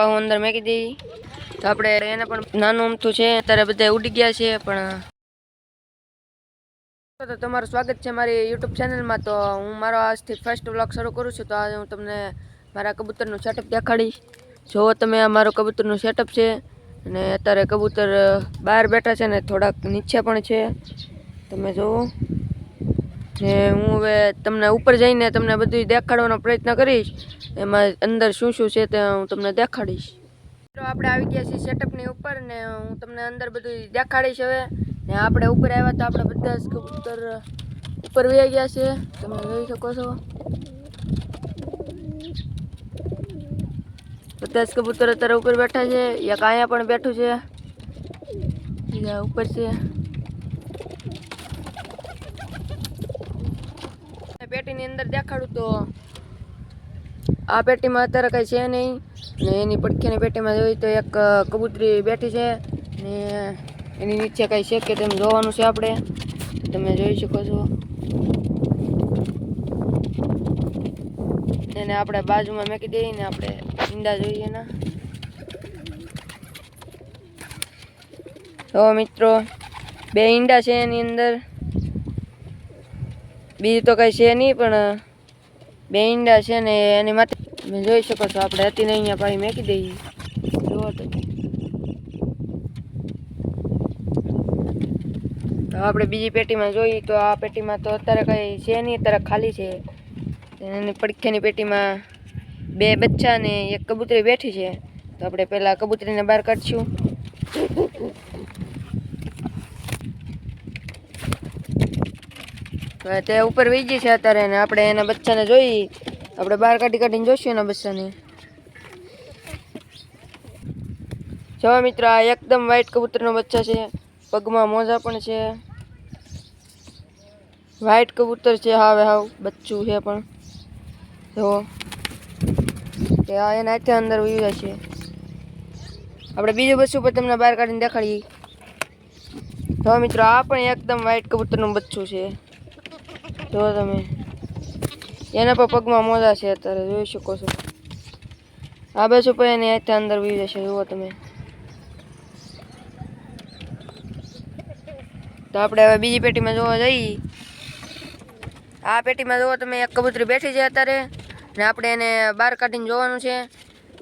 હું અંદર મેકી દીધી તો આપણે એને પણ નાનું અમથું છે, અત્યારે બધા ઉડી ગયા છે, પણ તો તમારું સ્વાગત છે મારી યુટ્યુબ ચેનલમાં. તો હું મારો આજથી ફર્સ્ટ વ્લોગ શરૂ કરું છું. તો આજે હું તમને મારા કબૂતરનું સેટઅપ દેખાડીશ. જો તમે આ મારું કબૂતરનું સેટઅપ છે. અને અત્યારે કબૂતર બહાર બેઠા છે ને થોડાક નીચે પણ છે. તમે જુઓ. ને હું હવે તમને ઉપર જઈને તમને બધું દેખાડવાનો પ્રયત્ન કરીશ. એમાં અંદર શું શું છે તે હું તમને દેખાડીશ. તો આપણે આવી ગયા છીએ સેટઅપની ઉપર ને હું તમને અંદર બધું દેખાડીશ હવે. ને આપણે ઉપર આવ્યા તો આપણે બધા જ કબૂતર ઉપર વહી ગયા છે. તમે જોઈ શકો છો. બધા જ કબૂતર અત્યારે ઉપર બેઠા છે. એક અહીંયા પણ બેઠું છે. ઉપર છે. અંદર દેખાડું તો આ પેટીમાં અત્યારે કંઈ છે નહીં. ને એની પડખેની પેટીમાં જોઈએ તો એક કબૂતરી બેઠી છે. ને એની નીચે કંઈ છે કે તેમ જોવાનું છે આપણે. તમે જોઈ શકો છો. એને આપણે બાજુમાં મેકી દઈએ ને આપણે ઈંડા જોઈએ ના તો મિત્રો, બે ઈંડા છે એની અંદર. બીજું તો કઈ છે નહીં, પણ બે ઈંડા છે ને એની માથે તમે જોઈ શકો છો, આપણે હતી ને અહીંયા પાણી મેકી દઈએ. જુઓ તો આપણે બીજી પેટીમાં જોઈએ, તો આ પેટીમાં તો અત્યારે કંઈ છે નહીં, અત્યારે ખાલી છે. એની પડખેની પેટીમાં બે બચ્ચા ને એક કબૂતરી બેઠી છે. તો આપણે પહેલાં કબૂતરીને બહાર કાઢશું. તે ઉપર વીજી છે અત્યારે ને આપણે એના બચ્ચાને જોઈ. આપણે બહાર કાઢી કાઢીને જોઈશું એના બચ્ચાને. જો મિત્ર, આ એકદમ વ્હાઈટ કબૂતરનો બચ્ચા છે. પગમાં મોજા પણ છે. વ્હાઈટ કબૂતર છે હાવે હાવ, બચ્ચું છે પણ. જો. કે આ એના હાથે અંદર ઉઈ જાય છે. આપણે બીજું બચ્ચું પણ તમને બહાર કાઢીને દેખાડીએ. જો મિત્રો, આ પણ એકદમ વ્હાઈટ કબૂતરનું બચ્ચું છે. જો તમે એના પર પગમાં મોજા છે અત્યારે, જોઈ શકો છો. આ બે પણ એની હાથે અંદર વી જશે, જુઓ તમે. તો આપણે હવે બીજી પેટીમાં જોવા જઈએ. આ પેટીમાં જોવો તમે, એક કબૂતરી બેઠી છે અત્યારે, ને આપણે એને બહાર કાઢીને જોવાનું છે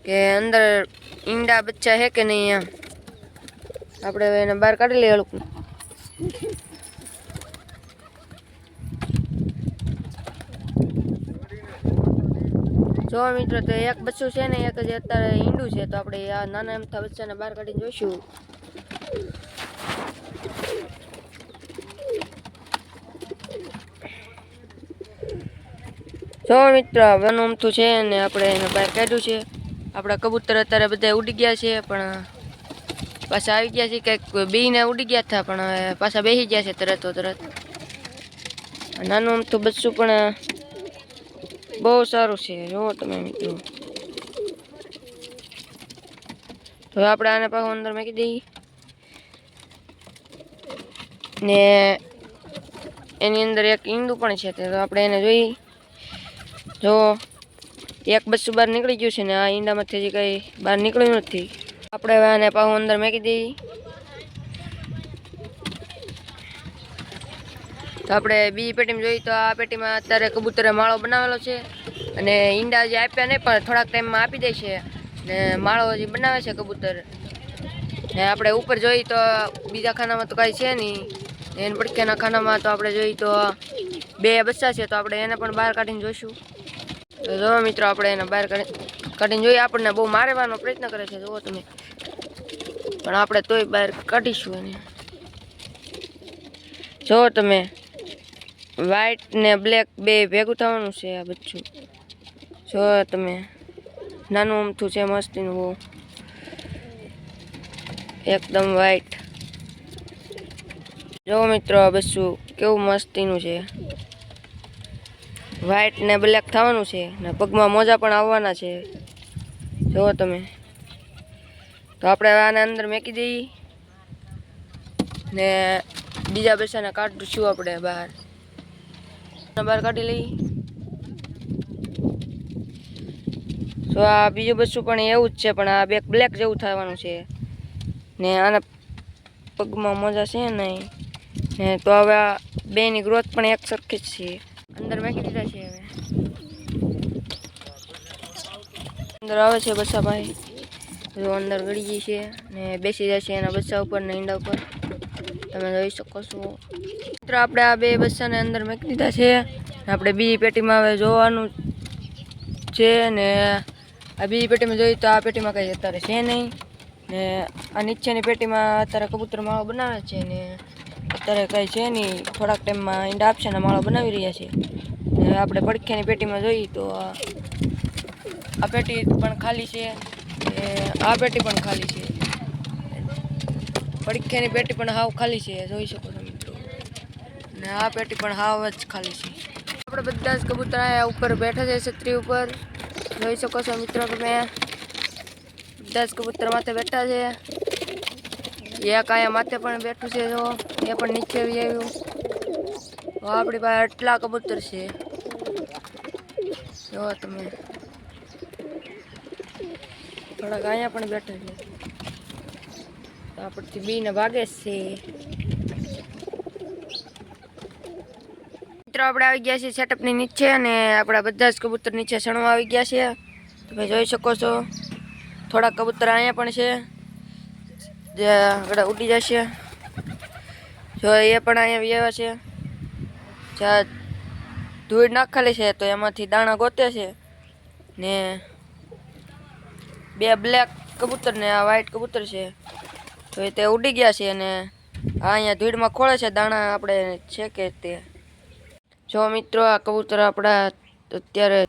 કે અંદર ઈંડા બચ્ચા છે કે નહીં એમ. આપણે હવે એને બહાર કાઢી લઈએ જો મિત્રો, તો એક બચ્ચું છે ને, એક જ અત્યારે ઈંડું છે, તો આપણે આ નાના એમથા બચ્ચાને બહાર કાઢીને જોઈશું. જો મિત્ર, વન અમથું છે ને, આપણે એને બહાર કાઢ્યું છે. આપણા કબૂતર અત્યારે બધા ઉડી ગયા છે, પણ પાછા આવી ગયા છે, કંઈક બેયને ઉડી ગયા હતા પણ પાછા બેસી ગયા છે તરત તરત નાનું અમથું બચ્ચું પણ બહુ સારું છે. જુઓ તમે મિત્રો તો હવે આપણે આને પાછું અંદર મૂકી દઈએ. ને એની અંદર એક ઈંડું પણ છે તો આપણે એને જોઈએ. જો, એક બચ્ચું બહાર નીકળી ગયું છે ને, આ ઈંડામાંથી હજી કંઈ બહાર નીકળ્યું નથી. આપણે હવે આને પાછું અંદર મૂકી દઈએ. તો આપણે બીજી પેટીમાં જોઈએ તો આ પેટીમાં અત્યારે કબૂતરે માળો બનાવેલો છે અને ઈંડા હજી આપ્યા નહીં પણ થોડાક ટાઈમમાં આપી દે છે. ને માળો હજી બનાવે છે કબૂતર. ને આપણે ઉપર જોઈએ તો બીજા ખાનામાં તો કાંઈ છે નહીં. એને પડક્યાના ખાનામાં તો આપણે જોઈએ તો બે બચ્ચા છે તો આપણે એને પણ બહાર કાઢીને જોઈશું. તો જો મિત્રો આપણે એને બહાર કાઢી, કાઢીને જોઈએ. આપણને બહુ મારવાનો પ્રયત્ન કરે છે. જુઓ તમે. પણ આપણે તોય બહાર કાઢીશું એને. જો તમે. વ્હાઈટ ને બ્લેક બે ભેગું થવાનું છે આ બચ્ચું જો તમે, નાનું અમથું છે, મસ્તીનું બહુ. એકદમ વ્હાઈટ જો મિત્રો, આ બચ્ચું કેવું મસ્તીનું છે. વ્હાઈટ ને બ્લેક થવાનું છે ને પગમાં મોજા પણ આવવાના છે. જુઓ તમે. તો આપણે આને અંદર મેકી દઈએ. ને બીજા બચ્ચાને કાઢશું આપણે બહાર? બહાર કાઢી લઈ તો આ બીજું બચ્ચું પણ એવું જ છે, પણ આ બે બ્લેક જેવું થવાનું છે. ને આના પગમાં મોજા છે નહીં ને તો હવે આ બેની ગ્રોથ પણ એક સરખી જ છે. અંદર મેકી દીધા છે હવે. અંદર આવે છે બચ્ચા ભાઈ જો અંદર ગળી ગઈ છે ને બેસી જાય છે એના બચ્ચા ઉપર ને ઈંડા ઉપર. તમે જોઈ શકો છો. મિત્રો, આપણે આ બે બચ્ચાને અંદર મૂકી દીધા છે. આપણે બીજી પેટીમાં હવે જોવાનું છે ને આ બીજી પેટીમાં જોઈએ તો આ પેટીમાં કંઈ અત્યારે છે નહીં. ને આ નીચેની પેટીમાં અત્યારે કબૂતર માળો બનાવે છે ને અત્યારે કંઈ છે નહીં. થોડાક ટાઈમમાં ઈંડા આપશે ને માળો બનાવી રહ્યા છે. ને આપણે પડખ્યાની પેટીમાં જોઈએ તો આ પેટી પણ ખાલી છે. ને આ પેટી પણ ખાલી છે. પડખ્યાની પેટી પણ હાવ ખાલી છે, જોઈ શકો છો. ને આ પેટી પણ હાવ જ ખાલી છે. આપણે બધા જ કબૂતર અહીંયા ઉપર બેઠા છે છત્રી ઉપર. જોઈ શકો છો મિત્રો તમે. બધા જ કબૂતર માથે બેઠા છે. એક અહીંયા માથે પણ બેઠું છે જો. એ પણ નીચે આવી આવ્યું. આપણી પાસે આટલા કબૂતર છે. જો તમે. થોડાક અહીંયા પણ બેઠા છે. આપણથી બીને ભાગે છે. મિત્રો, આપણે આવી ગયા છીએ સેટઅપની નીચે અને આપણા બધા જ કબૂતર નીચે સણવા આવી ગયા છે તમે જોઈ શકો છો થોડા કબૂતર અહીંયા પણ છે. જે આગળ ઉડી જશે. જો એ પણ અહીંયા વ્યવા છે. જ્યાં ધૂળ નાખેલી છે, તો એમાંથી દાણા ગોતે છે. ને બે બ્લેક કબૂતર ને આ વ્હાઈટ કબૂતર છે. તો એ તે ઉડી ગયા છે અને આ અહીંયા ધૂળમાં ખોળે છે. દાણા આપણે છે કે તે જો મિત્રો, આ કબૂતર આપણા અત્યારે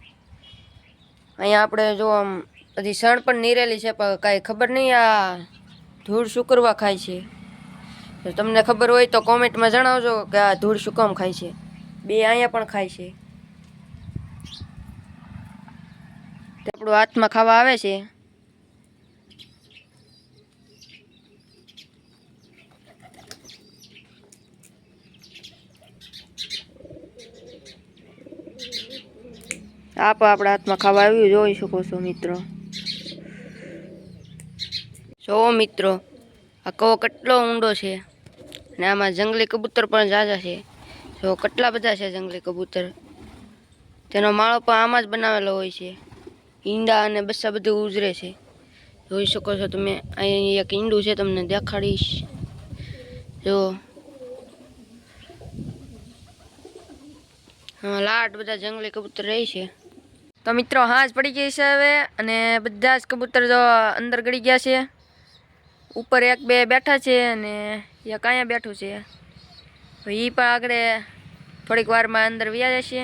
અહીંયા આપણે જો આમ બધી સણ પણ નીરેલી છે, પણ કાંઈ ખબર નહીં આ ધૂળ શું કરવા ખાય છે. તો તમને ખબર હોય તો કોમેન્ટમાં જણાવજો કે આ ધૂળ શું ખાય છે. બે અહીંયા પણ ખાય છે. આપણું હાથમાં ખાવા આવે છે. આપ આપણા હાથમાં ખાવા આવ્યું, જોઈ શકો છો મિત્રો. જો મિત્રો, આ કવો કેટલો ઊંડો છે. અને આમાં જંગલી કબૂતર પણ ઝાઝા છે. જો કેટલા બધા છે જંગલી કબૂતર. તેનો માળો પણ આમાં જ બનાવેલો હોય છે. ઈંડા અને બસ્સા બધું ઉજરે છે. જોઈ શકો છો તમે, અહીં એક ઈંડું છે, તમને દેખાડીશ. જો. લાટ બધા જંગલી કબૂતર રહી છે. તો મિત્રો, હાજ પડી ગઈ છે હવે અને બધા જ કબૂતર જો અંદર ગળી ગયા છે. ઉપર એક બે બેઠા છે અને એક અહીંયા બેઠું છે. તો એ પણ આગળ થોડીક વારમાં અંદર વ્યા જશે